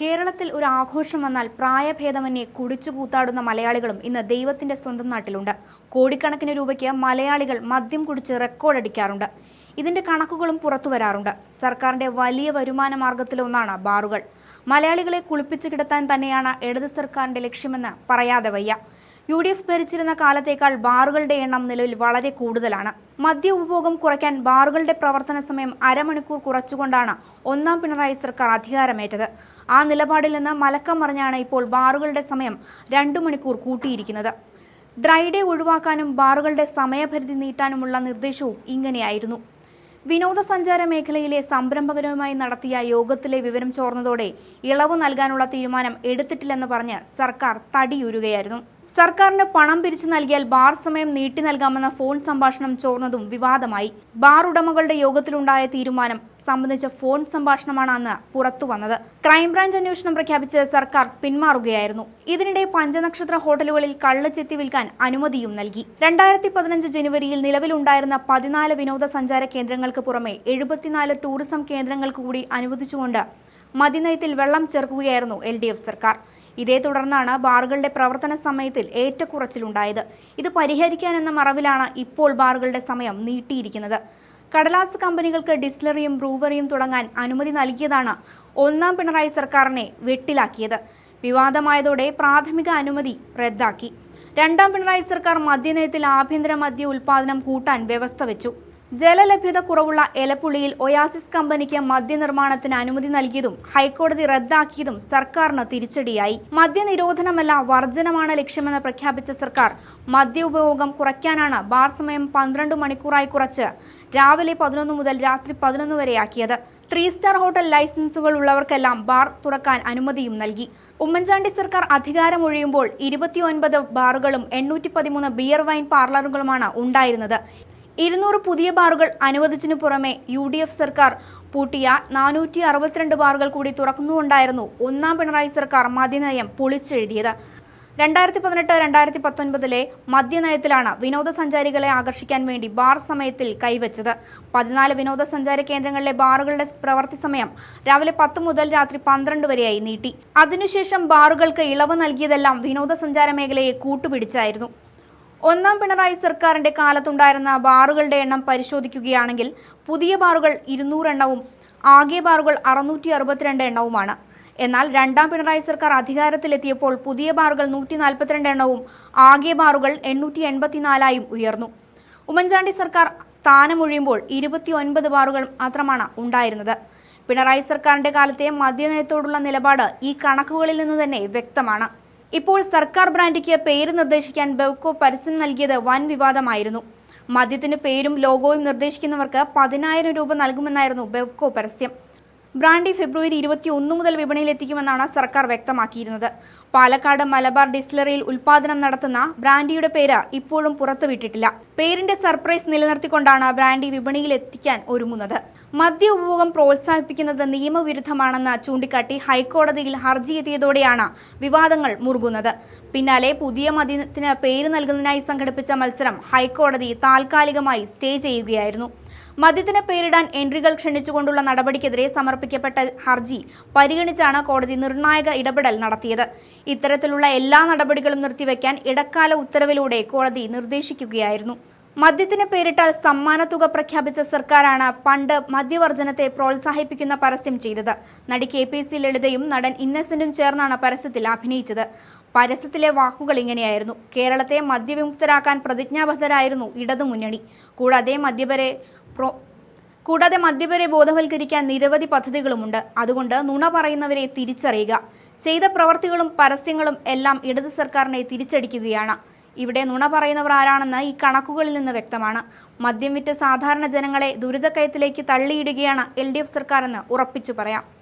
കേരളത്തിൽ ഒരു ആഘോഷം വന്നാൽ പ്രായഭേദമന്യേ കുടിച്ചു കൂത്താടുന്ന മലയാളികളും ഇന്ന് ദൈവത്തിന്റെ സ്വന്തം നാട്ടിലുണ്ട്. കോടിക്കണക്കിന് രൂപയ്ക്ക് മലയാളികൾ മദ്യം കുടിച്ച് റെക്കോർഡ് അടിക്കാറുണ്ട്. ഇതിന്റെ കണക്കുകളും പുറത്തു വരാറുണ്ട്. സർക്കാരിന്റെ വലിയ വരുമാന മാർഗത്തിലൊന്നാണ് ബാറുകൾ. മലയാളികളെ കുളിപ്പിച്ചു കിടത്താൻ തന്നെയാണ് ഇടത് സർക്കാരിന്റെ ലക്ഷ്യമെന്ന് പറയാതെ വയ്യ. യു ഡി എഫ് ഭരിച്ചിരുന്ന കാലത്തേക്കാൾ ബാറുകളുടെ എണ്ണം നിലവിൽ വളരെ കൂടുതലാണ്. മദ്യ ഉപഭോഗം കുറയ്ക്കാൻ ബാറുകളുടെ പ്രവർത്തന സമയം അരമണിക്കൂർ കുറച്ചുകൊണ്ടാണ് ഒന്നാം പിണറായി സർക്കാർ അധികാരമേറ്റത്. ആ നിലപാടിൽ നിന്ന് മലക്കം മറിഞ്ഞാണ് ഇപ്പോൾ ബാറുകളുടെ സമയം രണ്ടു മണിക്കൂർ കൂട്ടിയിരിക്കുന്നത്. ഡ്രൈ ഡേ ഒഴിവാക്കാനും ബാറുകളുടെ സമയപരിധി നീട്ടാനുമുള്ള നിർദ്ദേശവും ഇങ്ങനെയായിരുന്നു. വിനോദസഞ്ചാര മേഖലയിലെ സംരംഭകരുമായി നടത്തിയ യോഗത്തിലെ വിവരം ചോർന്നതോടെ ഇളവ് നൽകാനുള്ള തീരുമാനം എടുത്തിട്ടില്ലെന്ന് പറഞ്ഞ് സർക്കാർ തടിയുരുകയായിരുന്നു. സർക്കാരിന് പണം പിരിച്ചു നൽകിയാൽ ബാർ സമയം നീട്ടി നൽകാമെന്ന ഫോൺ സംഭാഷണം ചോർന്നതും വിവാദമായി. ബാർ ഉടമകളുടെ യോഗത്തിലുണ്ടായ തീരുമാനം സംബന്ധിച്ച ഫോൺ സംഭാഷണമാണ് അന്ന് പുറത്തുവന്നത് ക്രൈംബ്രാഞ്ച് അന്വേഷണം പ്രഖ്യാപിച്ച് സർക്കാർ പിന്മാറുകയായിരുന്നു. ഇതിനിടെ പഞ്ചനക്ഷത്ര ഹോട്ടലുകളിൽ കള്ള് ചെത്തി വിൽക്കാൻ അനുമതിയും നൽകി. രണ്ടായിരത്തി പതിനഞ്ച് ജനുവരിയിൽ നിലവിലുണ്ടായിരുന്ന പതിനാല് വിനോദസഞ്ചാര കേന്ദ്രങ്ങൾക്ക് പുറമെ എഴുപത്തിനാല് ടൂറിസം കേന്ദ്രങ്ങൾക്ക് കൂടി അനുവദിച്ചുകൊണ്ട് മദ്യനയത്തിൽ വെള്ളം ചേർക്കുകയായിരുന്നു എൽ ഡി എഫ് സർക്കാർ. ഇതേ തുടർന്നാണ് ബാറുകളുടെ പ്രവർത്തന സമയത്തിൽ ഏറ്റക്കുറച്ചിലുണ്ടായത്. ഇത് പരിഹരിക്കാനെന്ന മറവിലാണ് ഇപ്പോൾ ബാറുകളുടെ സമയം നീട്ടിയിരിക്കുന്നത്. കടലാസ് കമ്പനികൾക്ക് ഡിസ്ലറിയും ബ്രൂവറിയും തുടങ്ങാൻ അനുമതി നൽകിയതാണ് ഒന്നാം പിണറായി സർക്കാരിനെ വെട്ടിലാക്കിയത്. വിവാദമായതോടെ പ്രാഥമിക അനുമതി റദ്ദാക്കി. രണ്ടാം പിണറായി സർക്കാർ മദ്യനയത്തിൽ ആഭ്യന്തര മദ്യ ഉൽപാദനം കൂട്ടാൻ വ്യവസ്ഥ വെച്ചു ജലലഭ്യത കുറവുള്ള എലപ്പുള്ളിയിൽ ഒയാസിസ് കമ്പനിക്ക് മദ്യനിർമ്മാണത്തിന് അനുമതി നൽകിയതും ഹൈക്കോടതി റദ്ദാക്കിയതും സർക്കാരിന് തിരിച്ചടിയായി. മദ്യനിരോധനമല്ല വർജനമാണ് ലക്ഷ്യമെന്ന് പ്രഖ്യാപിച്ച സർക്കാർ മദ്യ ഉപയോഗം കുറയ്ക്കാനാണ് ബാർ സമയം പന്ത്രണ്ട് മണിക്കൂറായി കുറച്ച് രാവിലെ പതിനൊന്ന് മുതൽ രാത്രി പതിനൊന്ന് വരെയാക്കിയത്. ത്രീ സ്റ്റാർ ഹോട്ടൽ ലൈസൻസുകൾ ഉള്ളവർക്കെല്ലാം ബാർ തുറക്കാൻ അനുമതിയും നൽകി. ഉമ്മൻചാണ്ടി സർക്കാർ അധികാരമൊഴിയുമ്പോൾ ഇരുപത്തിയൊൻപത് ബാറുകളും എണ്ണൂറ്റി പതിമൂന്ന് ബിയർ വൈൻ പാർലറുകളുമാണ് ഉണ്ടായിരുന്നത്. ഇരുന്നൂറ് പുതിയ ബാറുകൾ അനുവദിച്ചതിനു പുറമെ യു ഡി എഫ് സർക്കാർ പൂട്ടിയ നാനൂറ്റി അറുപത്തിരണ്ട് ബാറുകൾ കൂടി തുറക്കുന്നുകൊണ്ടായിരുന്നു ഒന്നാം പിണറായി സർക്കാർ മദ്യനയം പൊളിച്ചെഴുതിയത്. രണ്ടായിരത്തി പതിനെട്ട് രണ്ടായിരത്തി പത്തൊൻപതിലെ മദ്യനയത്തിലാണ് വിനോദസഞ്ചാരികളെ ആകർഷിക്കാൻ വേണ്ടി ബാർ സമയത്തിൽ കൈവച്ചത്. പതിനാല് വിനോദസഞ്ചാര കേന്ദ്രങ്ങളിലെ ബാറുകളുടെ പ്രവർത്തി സമയം രാവിലെ പത്ത് മുതൽ രാത്രി പന്ത്രണ്ട് വരെയായി നീട്ടി. അതിനുശേഷം ബാറുകൾക്ക് ഇളവ് നൽകിയതെല്ലാം വിനോദസഞ്ചാര മേഖലയെ കൂട്ടുപിടിച്ചായിരുന്നു. ഒന്നാം പിണറായി സർക്കാരിന്റെ കാലത്തുണ്ടായിരുന്ന ബാറുകളുടെ എണ്ണം പരിശോധിക്കുകയാണെങ്കിൽ പുതിയ ബാറുകൾ ഇരുന്നൂറെണ്ണവും ആകെ ബാറുകൾ അറുന്നൂറ്റി അറുപത്തിരണ്ട് എണ്ണവുമാണ്. എന്നാൽ രണ്ടാം പിണറായി സർക്കാർ അധികാരത്തിലെത്തിയപ്പോൾ പുതിയ ബാറുകൾ നൂറ്റി നാൽപ്പത്തിരണ്ട് എണ്ണവും ആകെ ബാറുകൾ എണ്ണൂറ്റി എൺപത്തിനാലായും ഉയർന്നു. ഉമ്മൻചാണ്ടി സർക്കാർ സ്ഥാനമൊഴിയുമ്പോൾ ഇരുപത്തി ഒൻപത് ബാറുകൾ മാത്രമാണ് ഉണ്ടായിരുന്നത്. പിണറായി സർക്കാരിന്റെ കാലത്തെ മദ്യനയത്തോടുള്ള നിലപാട് ഈ കണക്കുകളിൽ നിന്ന് തന്നെ വ്യക്തമാണ്. ഇപ്പോൾ സർക്കാർ ബ്രാൻഡിക്ക് പേര് നിർദ്ദേശിക്കാൻ ബെവ്കോ പരസ്യം നൽകിയത് വൻ വിവാദമായിരുന്നു. മദ്യത്തിന് പേരും ലോഗോയും നിർദ്ദേശിക്കുന്നവർക്ക് പതിനായിരം രൂപ നൽകുമെന്നായിരുന്നു ബെവ്കോ പരസ്യം. ബ്രാൻഡി ഫെബ്രുവരി ഇരുപത്തി ഒന്ന് മുതൽ വിപണിയിൽ എത്തിക്കുമെന്നാണ് സർക്കാർ വ്യക്തമാക്കിയിരുന്നത്. പാലക്കാട് മലബാർ ഡിസ്റ്റിലറിയിൽ ഉൽപാദനം നടത്തുന്ന ബ്രാൻഡിയുടെ പേര് ഇപ്പോഴും പുറത്തുവിട്ടിട്ടില്ല. പേരിന്റെ സർപ്രൈസ് നിലനിർത്തിക്കൊണ്ടാണ് ബ്രാൻഡി വിപണിയിൽ എത്തിക്കാൻ ഒരുങ്ങുന്നത്. മദ്യ ഉപഭോഗം പ്രോത്സാഹിപ്പിക്കുന്നത് നിയമവിരുദ്ധമാണെന്ന് ചൂണ്ടിക്കാട്ടി ഹൈക്കോടതിയിൽ ഹർജി എത്തിയതോടെയാണ് വിവാദങ്ങൾ മുറുകുന്നത്. പിന്നാലെ പുതിയ മദ്യത്തിന് പേര് നൽകുന്നതിനായി സംഘടിപ്പിച്ച മത്സരം ഹൈക്കോടതി താൽക്കാലികമായി സ്റ്റേ ചെയ്യുകയായിരുന്നു. മദ്യത്തിന് പേരിടാൻ എൻട്രികൾ ക്ഷണിച്ചുകൊണ്ടുള്ള നടപടിക്കെതിരെ സമർപ്പിക്കപ്പെട്ട ഹർജി പരിഗണിച്ചാണ് കോടതി നിർണായക ഇടപെടൽ നടത്തിയത്. ഇത്തരത്തിലുള്ള എല്ലാ നടപടികളും നിർത്തിവെക്കാൻ ഇടക്കാല ഉത്തരവിലൂടെ കോടതി നിർദ്ദേശിക്കുകയായിരുന്നു. മദ്യത്തിന് പേരിട്ടാൽ സമ്മാനത്തുക പ്രഖ്യാപിച്ച സർക്കാരാണ് പണ്ട് മദ്യവർജനത്തെ പ്രോത്സാഹിപ്പിക്കുന്ന പരസ്യം ചെയ്തത്. നടി കെ പി സി ലളിതയും നടൻ ഇന്നസെന്റും ചേർന്നാണ് പരസ്യത്തിൽ അഭിനയിച്ചത്. പരസ്യത്തിലെ വാക്കുകൾ ഇങ്ങനെയായിരുന്നു. കേരളത്തെ മദ്യവിമുക്തരാക്കാൻ പ്രതിജ്ഞാബദ്ധരായിരുന്നു ഇടതുമുന്നണി. കൂടാതെ മദ്യപരെ പ്രോ കൂടാതെ മദ്യപരെ ബോധവൽക്കരിക്കാൻ നിരവധി പദ്ധതികളുമുണ്ട്. അതുകൊണ്ട് നുണ പറയുന്നവരെ തിരിച്ചറിയുക. ചെയ്ത പ്രവർത്തികളും പരസ്യങ്ങളും എല്ലാം ഇടത് സർക്കാരിനെ തിരിച്ചടിക്കുകയാണ്. ഇവിടെ നുണ പറയുന്നവർ ആരാണെന്ന് ഈ കണക്കുകളിൽ നിന്ന് വ്യക്തമാണ്. മദ്യം വിറ്റ് സാധാരണ ജനങ്ങളെ ദുരിതക്കയത്തിലേക്ക് തള്ളിയിടുകയാണ് എൽ ഡി എഫ് സർക്കാരെന്ന് ഉറപ്പിച്ചു പറയാം.